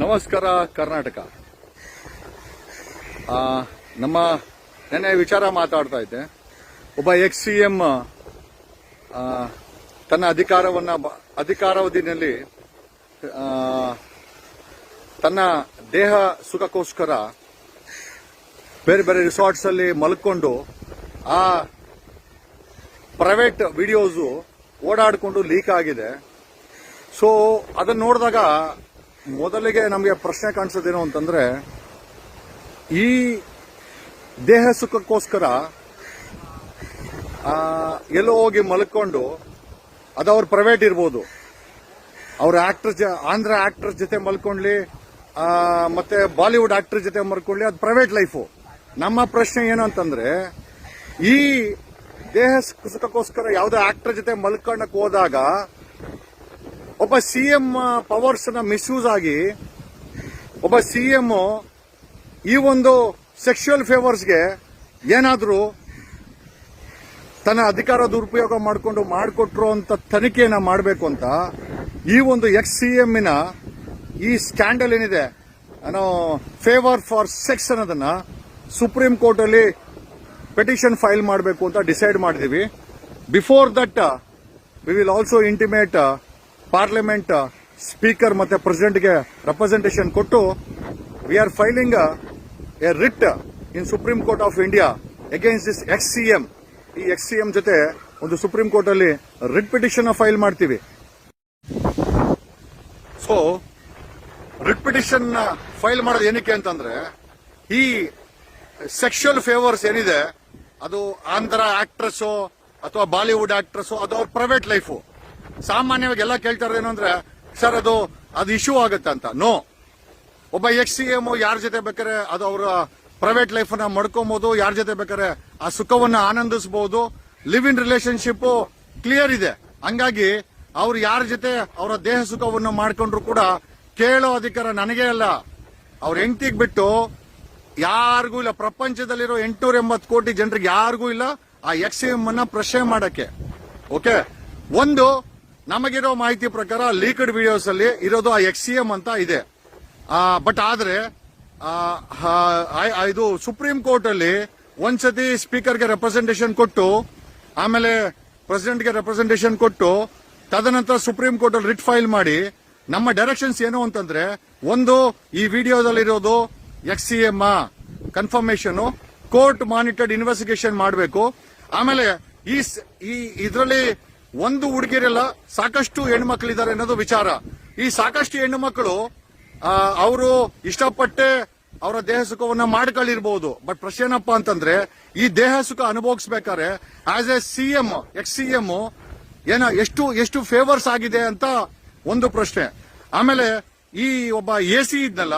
ನಮಸ್ಕಾರ, ಕರ್ನಾಟಕ. ನಮ್ಮ ನೆನ್ನೆ ವಿಚಾರ ಮಾತಾಡ್ತಾ ಇದ್ದೆ. ಒಬ್ಬ ಎಕ್ಸ್ ಸಿ ಎಂ ತನ್ನ ಅಧಿಕಾರವನ್ನ ಅಧಿಕಾರಾವಧಿನಲ್ಲಿ ತನ್ನ ದೇಹ ಸುಖಕ್ಕೋಸ್ಕರ ಬೇರೆ ಬೇರೆ ರಿಸಾರ್ಟ್ಸ್ ಅಲ್ಲಿ ಮಲ್ಕೊಂಡು, ಆ ಪ್ರೈವೇಟ್ ವಿಡಿಯೋಸು ಓಡಾಡಿಕೊಂಡು ಲೀಕ್ ಆಗಿದೆ. ಸೊ ಅದನ್ನ ನೋಡಿದಾಗ ಮೊದಲಿಗೆ ನಮಗೆ ಪ್ರಶ್ನೆ ಕಾಣಿಸೋದೇನು ಅಂತಂದ್ರೆ, ಈ ದೇಹ ಸುಖಕ್ಕೋಸ್ಕರ ಎಲ್ಲೋ ಹೋಗಿ ಮಲ್ಕೊಂಡು ಅದು ಅವ್ರ ಪ್ರೈವೇಟ್ ಇರ್ಬೋದು. ಅವ್ರ ಆಕ್ಟರ್ ಆಂಧ್ರ ಆಕ್ಟರ್ ಜೊತೆ ಮಲ್ಕೊಂಡ್ಲಿ ಮತ್ತೆ ಬಾಲಿವುಡ್ ಆಕ್ಟರ್ ಜೊತೆ ಮಲ್ಕೊಂಡ್ಲಿ ಅದು ಪ್ರೈವೇಟ್ ಲೈಫು ನಮ್ಮ ಪ್ರಶ್ನೆ ಏನು ಅಂತಂದ್ರೆ, ಈ ದೇಹ ಸುಖಕ್ಕೋಸ್ಕರ ಯಾವುದೇ ಆಕ್ಟರ್ ಜೊತೆ ಮಲ್ಕೊಳ್ಳೋಕೆ ಹೋದಾಗ ಒಬ್ಬ ಸಿಎಂ ಪವರ್ಸ್ನ ಮಿಸ್ಯೂಸ್ ಆಗಿ ಒಬ್ಬ ಸಿ ಎಂ ಈ ಒಂದು ಸೆಕ್ಷುವಲ್ ಫೇವರ್ಸ್ಗೆ ಏನಾದರೂ ತನ್ನ ಅಧಿಕಾರ ದುರುಪಯೋಗ ಮಾಡಿಕೊಂಡು ಮಾಡಿಕೊಟ್ರು ಅಂತ ತನಿಖೆಯನ್ನು ಮಾಡಬೇಕು ಅಂತ ಈ ಒಂದು ಎಕ್ಸ್ ಸಿ ಎಮ್ಮಿನ ಈ ಸ್ಕ್ಯಾಂಡಲ್ ಏನಿದೆ ಅನ್ನೋ ಫೇವರ್ ಫಾರ್ ಸೆಕ್ಸ್ ಅನ್ನೋದನ್ನ ಸುಪ್ರೀಂ ಕೋರ್ಟ್ ಅಲ್ಲಿ ಪೆಟಿಷನ್ ಫೈಲ್ ಮಾಡಬೇಕು ಅಂತ ಡಿಸೈಡ್ ಮಾಡಿದೀವಿ. Before that we will also intimate parliament speaker ಮತ್ತೆ ಪ್ರೆಸಿಡೆಂಟ್ಗೆ ರೆಪ್ರೆಸೆಂಟೇಷನ್ ಕೊಟ್ಟು we are filing a writ in supreme court of India against this X C M ಈ X CM ಜೊತೆ ಒಂದು ಸುಪ್ರೀಂ ಕೋರ್ಟ್ ಅಲ್ಲಿ ರಿಟ್ ಪಿಟಿಷನ್ ಫೈಲ್ ಮಾಡ್ತೀವಿ. So writ petition file ಮಾಡೋದು ಏನಕ್ಕೆ ಅಂತಂದ್ರೆ, ಈ ಸೆಕ್ಷುಯಲ್ ಫೇವರ್ಸ್ ಏನಿದೆ, ಅದು ಆಂಧ್ರ ಆಕ್ಟ್ರೆಸ್ ಅಥವಾ ಬಾಲಿವುಡ್ ಆಕ್ಟ್ರೆಸ್ ಅದು ಅವ್ರ ಪ್ರೈವೇಟ್ ಲೈಫು ಸಾಮಾನ್ಯವಾಗಿ ಎಲ್ಲ ಕೇಳ್ತಾ ಇರೋದು ಏನು ಅಂದ್ರೆ, ಸರ್, ಅದು ಅದು ಇಶ್ಯೂ ಆಗುತ್ತೆ ಅಂತ. ನೋ ಒಬ್ಬ ಎಕ್ಸ್ ಸಿ ಎಂ ಯಾರ ಜೊತೆ ಬೇಕಾದ್ರೆ ಅದು ಅವರ ಪ್ರೈವೇಟ್ ಲೈಫ್ನ ಮಡ್ಕೊಬಹುದು ಯಾರ ಜೊತೆ ಬೇಕಾದ್ರೆ ಆ ಸುಖವನ್ನ ಆನಂದಿಸಬಹುದು ಲಿವ್ ಇನ್ ರಿಲೇಶನ್ಶಿಪ್ ಕ್ಲಿಯರ್ ಇದೆ. ಹಂಗಾಗಿ ಅವ್ರು ಯಾರ ಜೊತೆ ಅವರ ದೇಹ ಸುಖವನ್ನು ಮಾಡ್ಕೊಂಡ್ರು ಕೂಡ ಕೇಳೋ ಅಧಿಕಾರ ನನಗೆ ಅಲ್ಲ. ಅವ್ರ ಹೆಂಡತಿಗೆ ಬಿಟ್ಟು ಯಾರಿಗೂ ಇಲ್ಲ. ಪ್ರಪಂಚದಲ್ಲಿರೋ ಎಂಟುನೂರ ಎಂಬತ್ತು ಕೋಟಿ ಜನರಿಗೆ ಯಾರಿಗೂ ಇಲ್ಲ ಆ ಎಕ್ಸ್ ಎಂ ಅನ್ನ ಪ್ರಶ್ನೆ ಮಾಡಕ್ಕೆ. ಓಕೆ ಒಂದು ನಮಗಿರೋ ಮಾಹಿತಿ ಪ್ರಕಾರ ಲೀಕಡ್ ವಿಡಿಯೋಸ್ ಅಲ್ಲಿ ಇರೋದು ಆ ಎಕ್ಸ್ ಸಿ ಎಂ ಅಂತ ಇದೆ. ಬಟ್ ಆದ್ರೆ ಇದು ಸುಪ್ರೀಂ ಕೋರ್ಟ್ ಅಲ್ಲಿ ಒಂದ್ಸತಿ ಸ್ಪೀಕರ್ಗೆ ರೆಪ್ರೆಸೆಂಟೇಷನ್ ಕೊಟ್ಟು, ಆಮೇಲೆ ಪ್ರೆಸಿಡೆಂಟ್ಗೆ ರೆಪ್ರೆಸೆಂಟೇಷನ್ ಕೊಟ್ಟು, ತದನಂತರ ಸುಪ್ರೀಂ ಕೋರ್ಟ್ ಅಲ್ಲಿ ರಿಟ್ ಫೈಲ್ ಮಾಡಿ, ನಮ್ಮ ಡೈರೆಕ್ಷನ್ಸ್ ಏನು ಅಂತಂದ್ರೆ, ಒಂದು, ಈ ವಿಡಿಯೋದಲ್ಲಿರೋದು X C M confirmation court monitored investigation ಮಾಡಬೇಕು. ಆಮೇಲೆ ಈ, ಇದರಲ್ಲಿ ಒಂದು ಹುಡುಗಿರಲ್ಲ ಸಾಕಷ್ಟು ಹೆಣ್ಮಕ್ಳಿದ್ದಾರೆ ಅನ್ನೋದು ವಿಚಾರ. ಈ ಸಾಕಷ್ಟು ಹೆಣ್ಣು ಮಕ್ಕಳು ಅವರು ಇಷ್ಟಪಟ್ಟೆ ಅವರ ದೇಹ ಸುಖವನ್ನ ಮಾಡ್ಕೊಳ್ಳಿರ್ಬಹುದು ಬಟ್ ಪ್ರಶ್ನೆ ಏನಪ್ಪ ಅಂತಂದ್ರೆ, ಈ ದೇಹ ಸುಖ ಅನುಭವಿಸ್ಬೇಕಾದ್ರೆ as a C M X CM ಏನ, ಎಷ್ಟು ಎಷ್ಟು ಫೇವರ್ಸ್ ಆಗಿದೆ ಅಂತ ಒಂದು ಪ್ರಶ್ನೆ. ಆಮೇಲೆ ಈ ಒಬ್ಬ ಎ ಸಿ ಇದ್ನಲ್ಲ,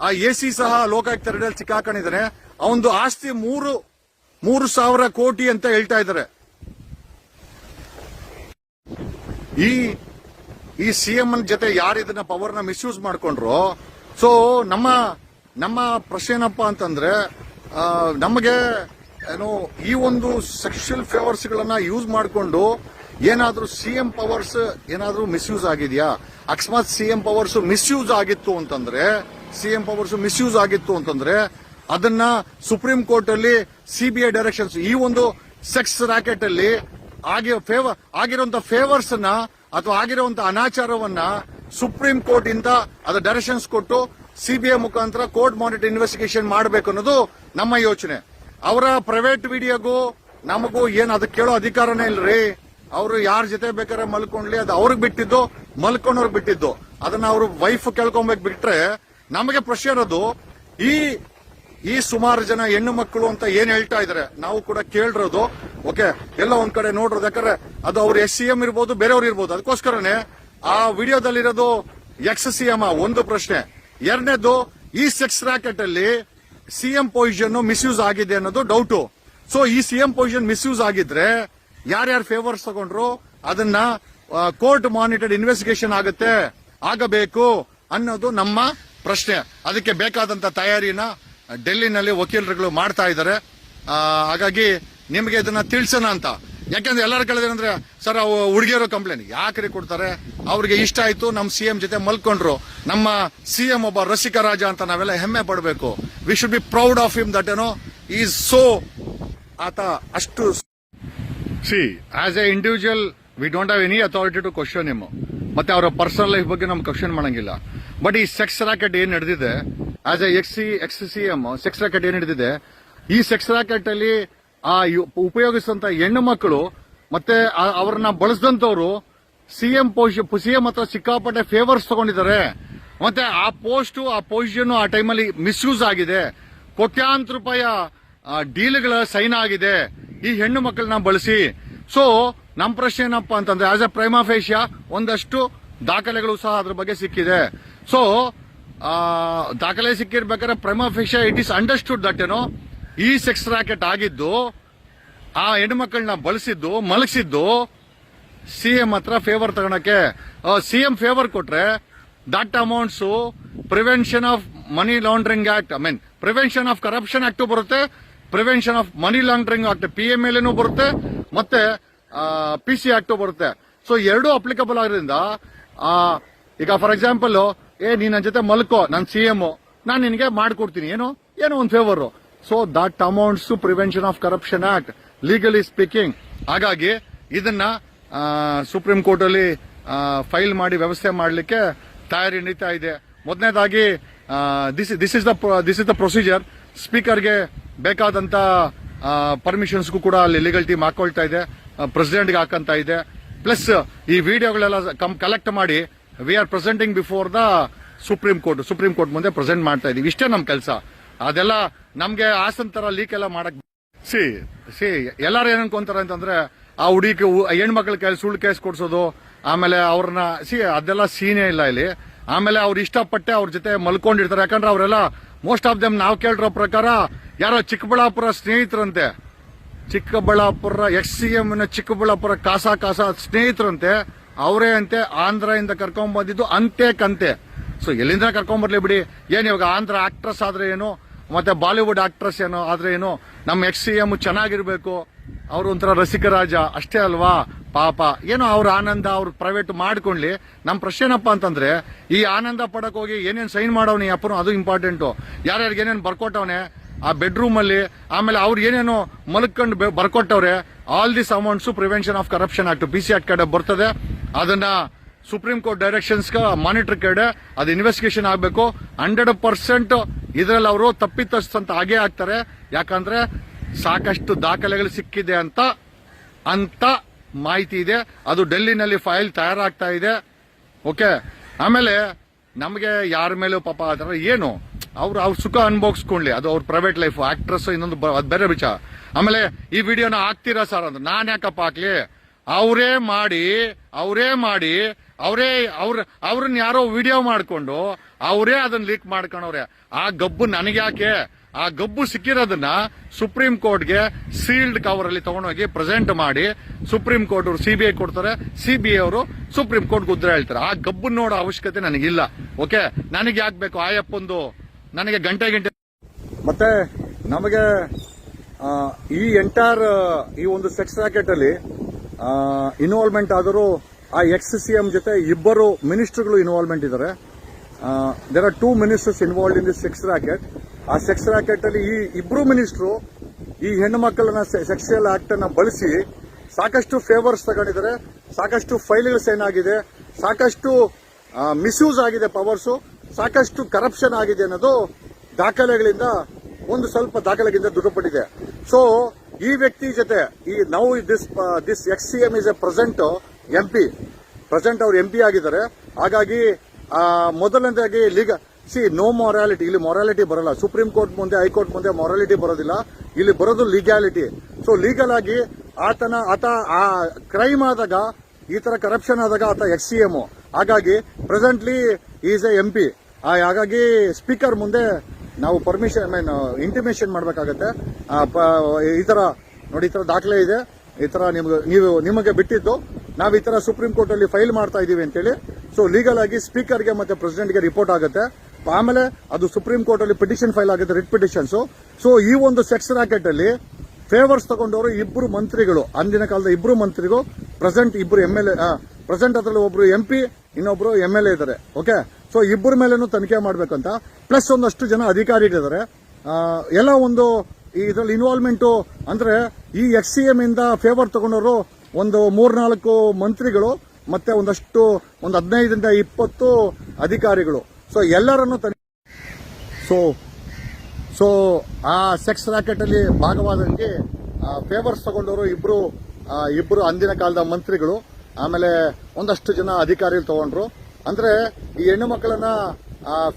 ಆ ಎ ಸಿ ಸಹ ಲೋಕಾಯುಕ್ತ ಎರಡಲ್ಲಿ ಸಿಕ್ಕಾಕೊಂಡಿದ್ದಾನೆ. ಅವನದು ಆಸ್ತಿ ಮೂರು ಮೂರು ಸಾವಿರ ಕೋಟಿ ಅಂತ ಹೇಳ್ತಾ ಇದ್ದಾರೆ. ಈ ಈ ಸಿಎಂ ಜೊತೆ ಯಾರು ಇದನ್ನ ಪವರ್ನ ಮಿಸ್ಯೂಸ್ ಮಾಡ್ಕೊಂಡ್ರು ಸೊ ನಮ್ಮ ನಮ್ಮ ಪ್ರಶ್ನೆ ಏನಪ್ಪ ಅಂತಂದ್ರೆ ನಮಗೆ, ಏನು, ಈ ಒಂದು ಸೆಕ್ಷುಯಲ್ ಫೇವರ್ಸ್ ಗಳನ್ನ ಯೂಸ್ ಮಾಡಿಕೊಂಡು ಏನಾದ್ರೂ ಸಿಎಂ ಪವರ್ಸ್ ಏನಾದ್ರೂ ಮಿಸ್ಯೂಸ್ ಆಗಿದೆಯಾ? ಅಕಸ್ಮಾತ್ ಸಿಎಂ ಪವರ್ಸ್ ಮಿಸ್ಯೂಸ್ ಆಗಿತ್ತು ಅಂತಂದ್ರೆ ಸಿಎಂ ಪವರ್ಸ್ ಮಿಸ್ಯೂಸ್ ಆಗಿತ್ತು ಅಂತಂದ್ರೆ, ಅದನ್ನ ಸುಪ್ರೀಂ ಕೋರ್ಟ್ ಅಲ್ಲಿ ಸಿಬಿಐ ಡೈರೆಕ್ಷನ್ಸ್ ಈ ಒಂದು ಸೆಕ್ಸ್ ರಾಕೆಟ್ ಅಲ್ಲಿ ಆಗಿ ಫೇವರ್ ಆಗಿರುವಂತ ಫೇವರ್ಸ್ನ ಅಥವಾ ಆಗಿರುವಂತ ಅನಾಚಾರವನ್ನ ಸುಪ್ರೀಂ ಕೋರ್ಟ್ ಇಂದ ಅದು ಡೈರೆಕ್ಷನ್ಸ್ ಕೊಟ್ಟು ಸಿಬಿಐ ಮುಖಾಂತರ ಕೋರ್ಟ್ ಮಾನಿಟರ್ ಇನ್ವೆಸ್ಟಿಗೇಷನ್ ಮಾಡಬೇಕು ಅನ್ನೋದು ನಮ್ಮ ಯೋಚನೆ. ಅವರ ಪ್ರೈವೇಟ್ ವಿಡಿಯೋಗೂ ನಮಗೂ ಏನು ಅದಕ್ಕೆ ಕೇಳೋ ಅಧಿಕಾರನೇ ಇಲ್ರಿ. ಅವರು ಯಾರ ಜೊತೆ ಬೇಕಾದ್ರೆ ಮಲ್ಕೊಂಡ್ಲಿ ಅದು ಅವ್ರಿಗೆ ಬಿಟ್ಟಿದ್ದು, ಮಲ್ಕೊಂಡವ್ರಿಗೆ ಬಿಟ್ಟಿದ್ದು. ಅದನ್ನ ಅವರು ವೈಫ್ ಕೇಳ್ಕೊಬೇಕು ಬಿಟ್ರೆ ನಮಗೆ ಪ್ರಶ್ನೆ ಇರೋದು, ಈ ಈ ಸುಮಾರು ಜನ ಹೆಣ್ಣು ಮಕ್ಕಳು ಅಂತ ಏನ್ ಹೇಳ್ತಾ ಇದಾರೆ? ನಾವು ಕೂಡ ಕೇಳಿರೋದು. ಓಕೆ ಎಲ್ಲ ಒಂದ್ ಕಡೆ ನೋಡ್ರೋದು. ಯಾಕಂದ್ರೆ ಅದು ಅವ್ರ ಎಸ್ ಸಿ ಎಂ ಇರ್ಬೋದು, ಬೇರೆಯವ್ರು ಇರ್ಬೋದು. ಅದಕ್ಕೋಸ್ಕರನೇ ಆ ವಿಡಿಯೋದಲ್ಲಿರೋದು ಎಕ್ಸ್ ಸಿ ಎಂ ಒಂದು ಪ್ರಶ್ನೆ. ಎರಡನೇದು, ಈ ಸೆಕ್ಸ್ ರಾಕೆಟ್ ಅಲ್ಲಿ ಸಿಎಂ ಪೊಸಿಷನ್ ಮಿಸ್ಯೂಸ್ ಆಗಿದೆ ಅನ್ನೋದು ಡೌಟು ಸೊ ಈ ಸಿಎಂ ಪೊಸಿಷನ್ ಮಿಸ್ಯೂಸ್ ಆಗಿದ್ರೆ ಯಾರ್ಯಾರು ಫೇವರ್ಸ್ ತಗೊಂಡ್ರು ಅದನ್ನ ಕೋರ್ಟ್ ಮಾನಿಟರ್ಡ್ ಇನ್ವೆಸ್ಟಿಗೇಷನ್ ಆಗುತ್ತೆ, ಆಗಬೇಕು ಅನ್ನೋದು ನಮ್ಮ ಪ್ರಶ್ನೆ. ಅದಕ್ಕೆ ಬೇಕಾದಂತ ತಯಾರಿನ ಡೆಲ್ಲಿನಲ್ಲಿ ವಕೀಲರುಗಳು ಮಾಡ್ತಾ ಇದ್ದಾರೆ. ಹಾಗಾಗಿ ನಿಮಗೆ ಇದನ್ನ ತಿಳಿಸೋಣ ಅಂತ. ಯಾಕೆಂದ್ರೆ ಎಲ್ಲರೂ ಕೇಳಿದ್ರೆ ಸರ್, ಅವು ಹುಡುಗಿಯರು ಕಂಪ್ಲೇಂಟ್. ಯಾಕ್ರಿ ಕೊಡ್ತಾರೆ? ಅವ್ರಿಗೆ ಇಷ್ಟ ಆಯ್ತು ನಮ್ಮ ಸಿಎಂ ಜೊತೆ ಮಲ್ಕೊಂಡ್ರು. ನಮ್ಮ ಸಿ ಎಂ ಒಬ್ಬ ರಸಿಕ ರಾಜ ಅಂತ ನಾವೆಲ್ಲ ಹೆಮ್ಮೆ ಪಡಬೇಕು. We should be proud of him that ಏನೋ ಈಸ್ ಸೋ ಆತ ಅಷ್ಟು C as a individual we don't have any authority to question him ಮತ್ತೆ ಅವರ ಪರ್ಸನಲ್ ಲೈಫ್ ಬಗ್ಗೆ ನಮ್ಗೆ ಕ್ವಶನ್ ಮಾಡಂಗಿಲ್ಲ. ಬಟ್ ಈ ಸೆಕ್ಸ್ ರಾಕೆಟ್ ಏನ್ ನಡೆದಿದೆ as a X C X C M sex racket ಏನ್ ಹಿಡಿದಿದೆ? ಈ ಸೆಕ್ಸ್ ರಾಕೆಟ್ ಅಲ್ಲಿ ಆ ಉಪಯೋಗಿಸಿದಂತ ಹೆಣ್ಣು ಮಕ್ಕಳು ಮತ್ತೆ ಅವ್ರನ್ನ ಬಳಸಿದಂತವ್ರು ಸಿಎಂ ಸಿಎಂ ಹತ್ರ ಸಿಕ್ಕಾಪಟ್ಟೆ ಫೇವರ್ಸ್ ತಗೊಂಡಿದ್ದಾರೆ. ಮತ್ತೆ ಆ ಪೋಸ್ಟ್ ಆ ಪೊಸಿಷನ್ ಆ ಟೈಮಲ್ಲಿ ಮಿಸ್ಯೂಸ್ ಆಗಿದೆ. ಕೋಟ್ಯಾಂತರ ರೂಪಾಯಿ ಡೀಲ್ಗಳ ಸೈನ್ ಆಗಿದೆ. ಈ ಹೆಣ್ಣು ಮಕ್ಕಳನ್ನ ಬಳಸಿ. ಸೊ ನಮ್ಮ ಪ್ರಶ್ನೆ ಏನಪ್ಪಾ ಅಂತಂದ್ರೆ ಆಸ್ ಎ ಏಷ್ಯಾ ಒಂದಷ್ಟು ದಾಖಲೆಗಳು ಸಹ ಅದ್ರ ಬಗ್ಗೆ ಸಿಕ್ಕಿದೆ. ಸೊ ದಾಖಲೆ ಸಿಕ್ಕಿರ್ಬೇಕಾದ್ರೆ prima facie it is understood that ಏನೋ ಈ ಸೆಕ್ಸ್ ರಾಕೆಟ್ ಆಗಿದ್ದು, ಆ ಹೆಣ್ಮಕ್ಳನ್ನ ಬಳಸಿದ್ದು, ಮಲಗಿಸಿದ್ದು ಸಿ ಎಂ ಹತ್ರ ಫೇವರ್ ತಗೊಳಕ್ಕೆ ಸಿಎಂ ಫೇವರ್ ಕೊಟ್ರೆ that amounts prevention of money laundering act I mean prevention of corruption act ಬರುತ್ತೆ prevention of money laundering act P M L ಬರುತ್ತೆ, ಮತ್ತೆ ಪಿ ಸಿ ಆಕ್ಟ್ ಬರುತ್ತೆ. ಸೊ ಎರಡೂ ಅಪ್ಲಿಕಬಲ್ ಆಗಿರೋದ್ರಿಂದ ಈಗ ಫಾರ್ ಎಕ್ಸಾಂಪಲ್ ಏ ನೀನ್ ನನ್ನ ಜೊತೆ ಮಲ್ಕೋ, ನಾನು ಸಿ ಎಂ ನಾನು ನಿನಗೆ ಮಾಡ್ಕೊಡ್ತೀನಿ. ಏನು? ಏನೋ ಒಂದು favour so that amounts to prevention of corruption act legally speaking ಹಾಗಾಗಿ ಇದನ್ನ ಸುಪ್ರೀಂ ಕೋರ್ಟ್ ಅಲ್ಲಿ ಫೈಲ್ ಮಾಡಿ ವ್ಯವಸ್ಥೆ ಮಾಡಲಿಕ್ಕೆ ತಯಾರಿ ನಡೀತಾ ಇದೆ. ಮೊದಲನೇದಾಗಿ this this is the this is the procedure ಸ್ಪೀಕರ್ಗೆ ಬೇಕಾದಂತ ಪರ್ಮಿಷನ್ಸ್ಗೂ ಕೂಡ ಅಲ್ಲಿ ಲೀಗಲ್ ಟೀಮ್ ಹಾಕೊಳ್ತಾ ಇದೆ. ಪ್ರೆಸಿಡೆಂಟ್ಗೆ ಹಾಕಂತ ಇದೆ. ಪ್ಲಸ್ ಈ ವಿಡಿಯೋಗಳೆಲ್ಲ ಕಲೆಕ್ಟ್ ಮಾಡಿ we are presenting before the supreme court supreme court ಮುಂದೆ ಪ್ರೆಸೆಂಟ್ ಮಾಡ್ತಾ ಇದೀವಿ. ಇಷ್ಟೇ ನಮ್ಮ ಕೆಲಸ. ಅದೆಲ್ಲ ನಮಗೆ ಆಸನ್ ತರ ಲೀಕ್ ಎಲ್ಲ ಮಾಡಕ್ ಸಿ. ಸಿ ಎಲ್ಲಾರು ಏನ್ ಅನ್ಕೊಂತಾರೆ ಅಂತಂದ್ರೆ ಆ ಹುಡುಗಿ ಹೆಣ್ಮಕ್ಳ ಕೈ ಸುಳ್ಳು ಕೇಸ್ ಕೊಡ್ಸೋದು ಆಮೇಲೆ ಅವ್ರನ್ನ ಸಿ ಅದೆಲ್ಲ ಸೀನೇ ಇಲ್ಲ ಇಲ್ಲಿ. ಆಮೇಲೆ ಅವ್ರು ಇಷ್ಟಪಟ್ಟೆ ಅವ್ರ ಜೊತೆ ಮಲ್ಕೊಂಡಿರ್ತಾರೆ. ಯಾಕಂದ್ರೆ ಅವರೆಲ್ಲ ಮೋಸ್ಟ್ ಆಫ್ ದಮ್ ನಾವು ಕೇಳಿರೋ ಪ್ರಕಾರ ಯಾರೋ Chikkaballapur ಸ್ನೇಹಿತರಂತೆ. Chikkaballapur X C M Chikkaballapur ಕಾಸ ಕಾಸ ಸ್ನೇಹಿತರಂತೆ. ಅವರೇ ಅಂತೆ ಆಂಧ್ರದಿಂದ ಕರ್ಕೊಂಡ್ ಬಂದಿದ್ದು ಅಂತೆ ಕಂತೆ. ಸೊ ಎಲ್ಲಿಂದ ಕರ್ಕೊಂಡ್ ಬರ್ಲಿ ಬಿಡಿ? ಏನ್ ಇವಾಗ ಆಂಧ್ರ ಆಕ್ಟ್ರೆಸ್ ಆದ್ರೆ ಏನು? ಮತ್ತೆ ಬಾಲಿವುಡ್ ಆಕ್ಟ್ರೆಸ್ ಏನೋ ಆದ್ರೆ ಏನು? ನಮ್ಮ ಎಕ್ಸ್ ಸಿ ಎಂ ಚೆನ್ನಾಗಿರ್ಬೇಕು. ಅವ್ರ ಒಂಥರ ರಸಿಕರಾಜ ಅಷ್ಟೇ ಅಲ್ವಾ? ಪಾಪ. ಏನೋ ಅವ್ರ ಆನಂದ ಅವ್ರು ಪ್ರೈವೇಟ್ ಮಾಡ್ಕೊಂಡ್ಲಿ. ನಮ್ಮ ಪ್ರಶ್ನೆ ಏನಪ್ಪ ಅಂತಂದ್ರೆ, ಈ ಆನಂದ ಪಡಕ್ ಹೋಗಿ ಏನೇನ್ ಸೈನ್ ಮಾಡವನಿ ಅಪ್ಪನು? ಅದು ಇಂಪಾರ್ಟೆಂಟು ಯಾರ್ಯಾರಿಗೆ ಏನೇನು ಬರ್ಕೊಟ್ಟವನೆ? ಆ ಬೆಡ್ರೂಮ್ ಅಲ್ಲಿ ಆಮೇಲೆ ಅವ್ರು ಏನೇನೋ ಮಲ್ಕೊಂಡು ಬರ್ಕೊಟ್ಟವ್ರೆ all this amounts prevention of corruption act B C act ಕಡೆ ಬರ್ತದೆ. ಅದನ್ನ ಸುಪ್ರೀಂ ಕೋರ್ಟ್ ಡೈರೆಕ್ಷನ್ಸ್ ಮಾನಿಟರ್ ಕಡೆ ಅದು ಇನ್ವೆಸ್ಟಿಗೇಷನ್ ಆಗಬೇಕು. ಹಂಡ್ರೆಡ್ ಪರ್ಸೆಂಟ್ ಇದರಲ್ಲಿ ಅವರು ತಪ್ಪಿತಸ್ಥಂತ ಹಾಗೆ ಆಗ್ತಾರೆ. ಯಾಕಂದ್ರೆ ಸಾಕಷ್ಟು ದಾಖಲೆಗಳು ಸಿಕ್ಕಿದೆ ಅಂತ ಅಂತ ಮಾಹಿತಿ ಇದೆ. ಅದು ಡೆಲ್ಲಿನಲ್ಲಿ ಫೈಲ್ ತಯಾರಾಗ್ತಾ ಇದೆ. ಓಕೆ ಆಮೇಲೆ ನಮಗೆ ಯಾರ ಮೇಲೂ ಪಾಪ ಅದರ ಏನು? ಅವ್ರು ಅವ್ರ ಸುಖ ಅನುಭವಿಸ್ಕೊಂಡ್ಲಿ. ಅದು ಅವ್ರ ಪ್ರೈವೇಟ್ ಲೈಫ್ ಆಕ್ಟ್ರೆಸ್ ಇನ್ನೊಂದು ಬ- ಅದ್ ಬೇರೆ ವಿಚಾರ. ಆಮೇಲೆ ಈ ವಿಡಿಯೋನ ಹಾಕ್ತೀರಾ ಸರ್ ಅಂದ್ರೆ. ನಾನು ಯಾಕಪ್ಪ ಹಾಕ್ಲಿ? ಅವರೇ ಮಾಡಿ ಅವರೇ ಮಾಡಿ, ಅವರೇ ಅವ್ರ ಅವ್ರನ್ನ ಯಾರೋ ವಿಡಿಯೋ ಮಾಡಿಕೊಂಡು ಅವರೇ ಅದನ್ನ ಲೀಕ್ ಮಾಡ್ಕೊಂಡವ್ರೆ ಆ ಗಬ್ಬು ನನಗ್ಯಾಕೆ? ಆ ಗಬ್ಬು ಸಿಕ್ಕಿರೋದನ್ನ ಸುಪ್ರೀಂ ಕೋರ್ಟ್ಗೆ ಸೀಲ್ಡ್ ಕವರ್ ಅಲ್ಲಿ ತಗೊಂಡೋಗಿ ಪ್ರೆಸೆಂಟ್ ಮಾಡಿ ಸುಪ್ರೀಂ ಕೋರ್ಟ್ ಅವರು ಐ ಕೊಡ್ತಾರೆ. ಸಿಬಿಐ ಅವರು ಸುಪ್ರೀಂ ಕೋರ್ಟ್ ಉದ್ರ ಹೇಳ್ತಾರೆ. ಆ ಗಬ್ಬು ನೋಡೋ ಅವಶ್ಯಕತೆ ನನಗಿಲ್ಲ. ಓಕೆ ನನಗೆ ಯಾಕೆ ಬೇಕು ಆಯಪ್ಪಂದು ನನಗೆ ಗಂಟೆ ಗಂಟೆ ಮತ್ತೆ ನಮಗೆ ಈ ಎಂಟೈರ್ ಈ ಒಂದು ಸೆಕ್ಸ್ ರಾಕೆಟ್ ಅಲ್ಲಿ ಇನ್ವಾಲ್ವ್ಮೆಂಟ್ ಆದರೂ ಆ ಎಕ್ಸ್ ಸಿ ಎಂ ಜೊತೆ ಇಬ್ಬರು ಮಿನಿಸ್ಟರ್ಗಳು ಇನ್ವಾಲ್ವ್ಮೆಂಟ್ ಇದ್ದಾರೆ. There are two ministers involve in the sex racket ಆ ಸೆಕ್ಸ್ ರಾಕೆಟ್ ಅಲ್ಲಿ ಈ ಇಬ್ರು ಮಿನಿಸ್ಟ್ರು ಈ ಹೆಣ್ಣು ಮಕ್ಕಳನ್ನ ಸೆಕ್ಸುಯಲ್ ಆಕ್ಟ್ ಅನ್ನ ಬಳಸಿ ಸಾಕಷ್ಟು ಫೇವರ್ಸ್ ತಗೊಂಡಿದ್ದಾರೆ. ಸಾಕಷ್ಟು ಫೈಲ್ಗಳು ಸೈನ್ ಆಗಿದೆ ಸಾಕಷ್ಟು ಮಿಸ್ಯೂಸ್ ಆಗಿದೆ ಪವರ್ಸ್ ಸಾಕಷ್ಟು ಕರಪ್ಷನ್ ಆಗಿದೆ ಅನ್ನೋದು ದಾಖಲೆಗಳಿಂದ ಒಂದು ಸ್ವಲ್ಪ ದಾಖಲೆಗಿಂತ ದೃಢಪಟ್ಟಿದೆ ಸೊ ಈ ವ್ಯಕ್ತಿ ಜೊತೆ, ಈ now this this X C M is a present M P present ಅವ್ರು ಎಂ ಪಿ ಆಗಿದ್ದಾರೆ. ಹಾಗಾಗಿ ಮೊದಲನೇದಾಗಿ ಲೀಗ ಸಿ ನೋ ಮೊರಾಲಿಟಿ ಇಲ್ಲಿ ಮೊರಾಲಿಟಿ ಬರಲ್ಲ. ಸುಪ್ರೀಂ ಕೋರ್ಟ್ ಮುಂದೆ ಹೈಕೋರ್ಟ್ ಮುಂದೆ ಮೊರಾಲಿಟಿ ಬರೋದಿಲ್ಲ. ಇಲ್ಲಿ ಬರೋದು ಲೀಗ್ಯಾಲಿಟಿ ಸೊ ಲೀಗಲ್ ಆಗಿ ಆತನ, ಆತ, ಆ ಕ್ರೈಮ್ ಆದಾಗ, ಈ ತರ ಕರಪ್ಷನ್ ಆದಾಗ ಆತ ಎಕ್ಸ್ ಸಿ ಎಂ ಹಾಗಾಗಿ presently is a M P ಹಾಗಾಗಿ ಸ್ಪೀಕರ್ ಮುಂದೆ ನಾವು ಪರ್ಮಿಷನ್ ಐ ಮೀನ್ ಇಂಟಿಮೇಷನ್ ಮಾಡಬೇಕಾಗತ್ತೆ. ಈ ತರ, ನೋಡಿ, ಈ ತರ ದಾಖಲೆ ಇದೆ. ಈ ತರ ನಿಮ್ಗೆ, ನೀವು, ನಿಮಗೆ ಬಿಟ್ಟಿದ್ದು. ನಾವು ಈ ತರ ಸುಪ್ರೀಂ ಕೋರ್ಟ್ ಅಲ್ಲಿ ಫೈಲ್ ಮಾಡ್ತಾ ಇದೀವಿ ಅಂತೇಳಿ. ಸೊ ಲೀಗಲ್ ಆಗಿ ಸ್ಪೀಕರ್ಗೆ ಮತ್ತೆ ಪ್ರೆಸಿಡೆಂಟ್ಗೆ ರಿಪೋರ್ಟ್ ಆಗುತ್ತೆ. ಆಮೇಲೆ ಅದು ಸುಪ್ರೀಂ ಕೋರ್ಟ್ ಅಲ್ಲಿ ಪಿಟಿಷನ್ ಫೈಲ್ ಆಗುತ್ತೆ ರಿಟ್ ಪಿಟಿಷನ್ಸ್ ಸೊ ಈ ಒಂದು ಸೆಕ್ಸ್ ರಾಕೆಟ್ ಅಲ್ಲಿ ಫೇವರ್ಸ್ ತಗೊಂಡವರು ಇಬ್ಬರು ಮಂತ್ರಿಗಳು. ಅಂದಿನ ಕಾಲದ ಇಬ್ಬರು ಮಂತ್ರಿಗೂ ಪ್ರೆಸೆಂಟ್ ಇಬ್ಬರು ಎಂ ಎಲ್ ಎ ಪ್ರೆಸೆಂಟ್ ಅದರಲ್ಲಿ ಒಬ್ರು ಎಂ ಪಿ ಇನ್ನೊಬ್ರು ಎಂ ಎಲ್ ಎ ಇದ್ದಾರೆ ಓಕೆ ಸೊ ಇಬ್ಬರ ಮೇಲೇನು ತನಿಖೆ ಮಾಡಬೇಕಂತ. ಪ್ಲಸ್ ಒಂದಷ್ಟು ಜನ ಅಧಿಕಾರಿಗಳಿದ್ದಾರೆ. ಎಲ್ಲ ಒಂದು ಇದರಲ್ಲಿ ಇನ್ವಾಲ್ವ್ಮೆಂಟ್ ಅಂದ್ರೆ ಈ ಎಕ್ಸ್ ಸಿ ಎಂ ಇಂದ ಫೇವರ್ ತಗೊಂಡವರು ಒಂದು ಮೂರ್ನಾಲ್ಕು ಮಂತ್ರಿಗಳು ಮತ್ತೆ ಒಂದಷ್ಟು ಒಂದು ಹದಿನೈದರಿಂದ ಇಪ್ಪತ್ತು ಅಧಿಕಾರಿಗಳು. ಸೊ ಎಲ್ಲರನ್ನು ತನಿಖೆ ಸೊ ಸೊ ಆ ಸೆಕ್ಸ್ ರಾಕೆಟ್ ಅಲ್ಲಿ ಭಾಗವಾದಂಗೆ ಫೇವರ್ಸ್ ತಗೊಂಡವರು ಇಬ್ಬರು ಇಬ್ರು ಅಂದಿನ ಕಾಲದ ಮಂತ್ರಿಗಳು. ಆಮೇಲೆ ಒಂದಷ್ಟು ಜನ ಅಧಿಕಾರಿಗಳು ತಗೊಂಡ್ರು. ಅಂದ್ರೆ ಈ ಹೆಣ್ಣು ಮಕ್ಕಳನ್ನ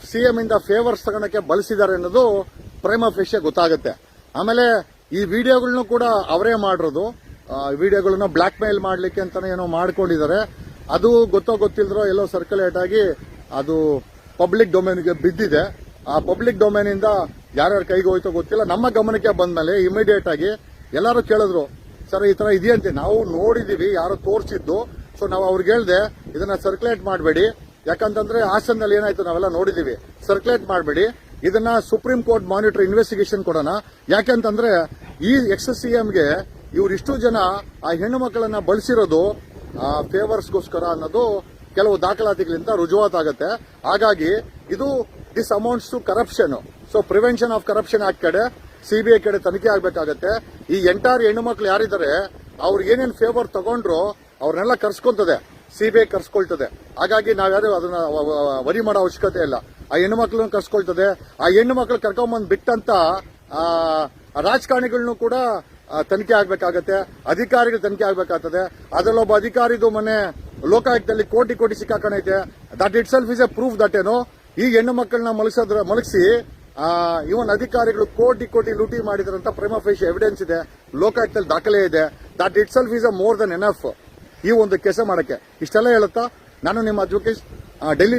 ಸಿಎಂ ಇಂದ ಫೇವರ್ಸ್ ತಗೊಳಕ್ಕೆ ಬಳಸಿದ್ದಾರೆ ಅನ್ನೋದು ಪ್ರೇಮ ಫಿಶೆ ಗೊತ್ತಾಗುತ್ತೆ. ಆಮೇಲೆ ಈ ವಿಡಿಯೋಗಳನ್ನೂ ಕೂಡ ಅವರೇ ಮಾಡಿರೋದು. ವಿಡಿಯೋಗಳನ್ನ ಬ್ಲಾಕ್ ಮೇಲ್ ಮಾಡ್ಲಿಕ್ಕೆ ಅಂತಾನೆ ಏನೋ ಮಾಡ್ಕೊಂಡಿದ್ದಾರೆ. ಅದು ಗೊತ್ತೋ ಗೊತ್ತಿಲ್ದ್ರೋ ಎಲ್ಲೋ ಸರ್ಕ್ಯುಲೇಟ್ ಆಗಿ ಅದು ಪಬ್ಲಿಕ್ ಡೊಮೇನ್ಗೆ ಬಿದ್ದಿದೆ. ಆ ಪಬ್ಲಿಕ್ ಡೊಮೇನ್ ಇಂದ ಯಾರ್ಯಾರ ಕೈಗೆ ಹೋಯ್ತೋ ಗೊತ್ತಿಲ್ಲ. ನಮ್ಮ ಗಮನಕ್ಕೆ ಬಂದ್ಮೇಲೆ ಇಮಿಡಿಯೇಟ್ ಆಗಿ ಎಲ್ಲರೂ ಕೇಳಿದ್ರು, ಸರ್, ಈ ತರ ಇದೆಯಂತೆ. ನಾವು ನೋಡಿದೀವಿ, ಯಾರೋ ತೋರಿಸಿದ್ದು. ಸೊ ನಾವು ಅವ್ರಿಗೆ ಹೇಳ್ದೆ, ಇದನ್ನ ಸರ್ಕ್ಯುಲೇಟ್ ಮಾಡಬೇಡಿ. ಯಾಕಂತಂದ್ರೆ ಹಾಸನದಲ್ಲಿ ಏನಾಯ್ತು ನಾವೆಲ್ಲ ನೋಡಿದೀವಿ. ಸರ್ಕ್ಯುಲೇಟ್ ಮಾಡಬೇಡಿ. ಇದನ್ನ ಸುಪ್ರೀಂ ಕೋರ್ಟ್ ಮಾನಿಟರ್ ಇನ್ವೆಸ್ಟಿಗೇಷನ್ ಕೊಡೋಣ. ಯಾಕೆಂತಂದ್ರೆ ಈ ಎಕ್ಸ್ ಸಿ ಎಂಗೆ ಇವ್ರಿಷ್ಟು ಜನ ಆ ಹೆಣ್ಣು ಮಕ್ಕಳನ್ನ ಬಳಸಿರೋದು ಫೇವರ್ಸ್ಗೋಸ್ಕರ ಅನ್ನೋದು ಕೆಲವು ದಾಖಲಾತಿಗಳಿಂದ ರುಜುವಾತಾಗುತ್ತೆ ಹಾಗಾಗಿ ಇದು this amounts to corruption so prevention of corruption act ಕಡೆ ಸಿಬಿಐ ಕಡೆ ತನಿಖೆ ಆಗ್ಬೇಕಾಗತ್ತೆ. ಈ ಎಂಟಾರು ಹೆಣ್ಣು ಮಕ್ಕಳು ಯಾರಿದ್ದಾರೆ ಅವ್ರಿಗೆ ಏನೇನು ಫೇವರ್ ತಗೊಂಡ್ರು ಅವ್ರನ್ನೆಲ್ಲ ಕರ್ಸ್ಕೊಂತದೆ. ಸಿಬಿಐ ಕರ್ಸ್ಕೊಳ್ತದೆ. ಹಾಗಾಗಿ ನಾವ್ಯಾರು ಅದನ್ನ ವರಿ ಮಾಡೋ ಅವಶ್ಯಕತೆ ಇಲ್ಲ. ಆ ಹೆಣ್ಣು ಮಕ್ಕಳನ್ನು ಕರ್ಸ್ಕೊಳ್ತದೆ. ಆ ಹೆಣ್ಣು ಮಕ್ಕಳು ಕರ್ಕೊಂಬಂದ್ ಬಿಟ್ಟಂತ ರಾಜಕಾರಣಿಗಳನ್ನು ಕೂಡ ತನಿಖೆ ಆಗ್ಬೇಕಾಗತ್ತೆ. ಅಧಿಕಾರಿಗಳು ತನಿಖೆ ಆಗ್ಬೇಕಾಗ್ತದೆ. ಅದರಲ್ಲೊಬ್ಬ ಅಧಿಕಾರಿದು ಮನೆ ಲೋಕಾಯುಕ್ತದಲ್ಲಿ ಕೋಟಿ ಕೋಟಿ ಸಿಕ್ಕಾಕಣೈತೆ. That itself is a proof that ಏನು ಈ ಹೆಣ್ಣು ಮಕ್ಕಳನ್ನ ಮಲಗಿಸೋದ್ರ, ಮಲಗಿಸಿ ಇವನ್ ಅಧಿಕಾರಿಗಳು ಕೋಟಿ ಕೋಟಿ ಲೂಟಿ ಮಾಡಿದ್ರಂತ ಪ್ರೇಮ ಫೇಶ್ ಎವಿಡೆನ್ಸ್ ಇದೆ. ಲೋಕಾಯುಕ್ತದಲ್ಲಿ ದಾಖಲೆ ಇದೆ. That itself is a more than enough ಈ ಒಂದು ಕೆಲಸ ಮಾಡಕ್ಕೆ. ಇಷ್ಟೆಲ್ಲ ಹೇಳುತ್ತಾ ನಾನು ನಿಮ್ಮ ಅಡ್ವೊಕೇಟ್ ಡೆಲ್ಲಿ